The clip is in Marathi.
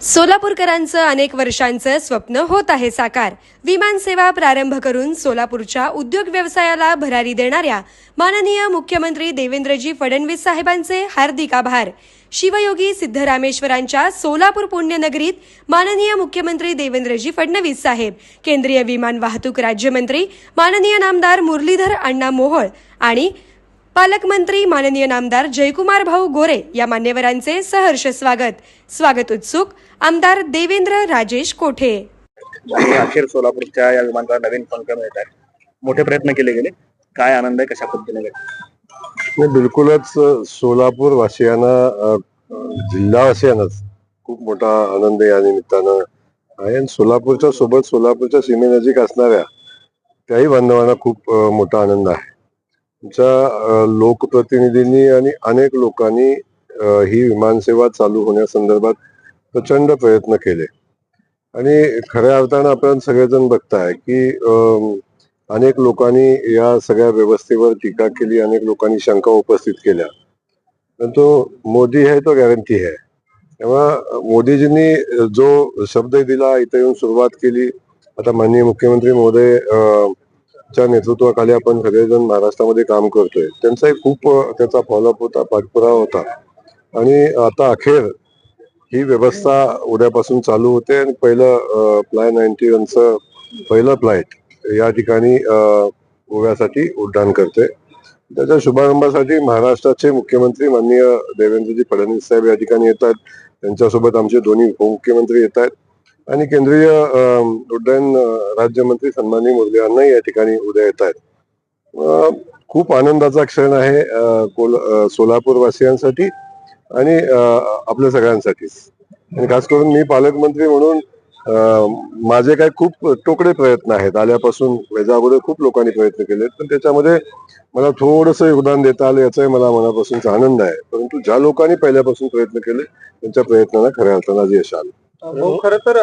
सोलापूरकरांचं अनेक वर्षांचं स्वप्न होत आहे साकार. विमानसेवा प्रारंभ करून सोलापूरच्या उद्योग व्यवसायाला भरारी देणाऱ्या माननीय मुख्यमंत्री देवेंद्रजी फडणवीस साहेबांचे हार्दिक आभार. शिवयोगी सिद्धरामेश्वरांच्या सोलापूर पुण्यनगरीत माननीय मुख्यमंत्री देवेंद्रजी फडणवीस साहेब केंद्रीय विमान वाहतूक राज्यमंत्री माननीय नामदार मुरलीधर अण्णा मोहोळ आणि पालकमंत्री माननीय नामदार जयकुमार भाऊ गोरे या मान्यवरांचे सहर्ष स्वागत. स्वागत उत्सुक आमदार देवेंद्र राजेश कोठे? अखेर सोलापूरच्या या विमानतळाला नवीन पंख मिळत आहे मोठे प्रयत्न केले गेले. काय आनंद आहे कशा पद्धतीने बिलकुलच सोलापूर वासियांना जिल्हावासियांनाच खूप मोठा आनंद या निमित्तानं आहे. आणि सोलापूरच्या सोबत सोलापूरच्या सीमेनजीक असणाऱ्या त्याही बांधवांना खूप मोठा आनंद आहे. च्या लोकप्रतिनिधींनी आणि अनेक लोकांनी ही विमानसेवा चालू होण्यासंदर्भात प्रचंड प्रयत्न केले. आणि खऱ्या अर्थानं आपण सगळेजण बघताय की अनेक लोकांनी या सगळ्या व्यवस्थेवर टीका केली अनेक लोकांनी शंका उपस्थित केल्या. परंतु मोदी है तो गॅरंटी है तेव्हा मोदीजींनी जो शब्द दिला इथे येऊन सुरुवात केली. आता माननीय मुख्यमंत्री महोदय च्या नेतृत्वाखाली आपण सगळेजण महाराष्ट्रामध्ये काम करतोय. त्यांचाही खूप त्याचा फॉलोअप होता पाठपुरावा होता. आणि आता अखेर ही व्यवस्था उद्यापासून चालू होते आणि पहिलं फ्लाय नाईन्टी वनचं पहिलं फ्लाईट या ठिकाणी गोव्यासाठी उड्डाण करते. त्याच्या शुभारंभासाठी महाराष्ट्राचे मुख्यमंत्री माननीय देवेंद्रजी फडणवीस साहेब या ठिकाणी येत आहेत त्यांच्यासोबत आमचे दोन्ही उपमुख्यमंत्री येत आहेत आणि केंद्रीय उड्डयन राज्यमंत्री सन्मानी मुरली यांना या ठिकाणी उद्या येत आहेत खूप आनंदाचा क्षण आहे कोल सोलापूरवासियांसाठी सोलापूर वासियांसाठी आणि आपल्या सगळ्यांसाठीच आणि खास करून मी पालकमंत्री म्हणून माझे काय खूप टोकडे प्रयत्न आहेत. आल्यापासून याच्या अगोदर खूप लोकांनी प्रयत्न केले पण त्याच्यामध्ये मला थोडंसं योगदान देता आलं याचाही मला मनापासूनचा आनंद आहे. परंतु ज्या लोकांनी पहिल्यापासून प्रयत्न केले त्यांच्या प्रयत्नाला खऱ्या अर्थानं यश आलं. हो, भाऊ खर तर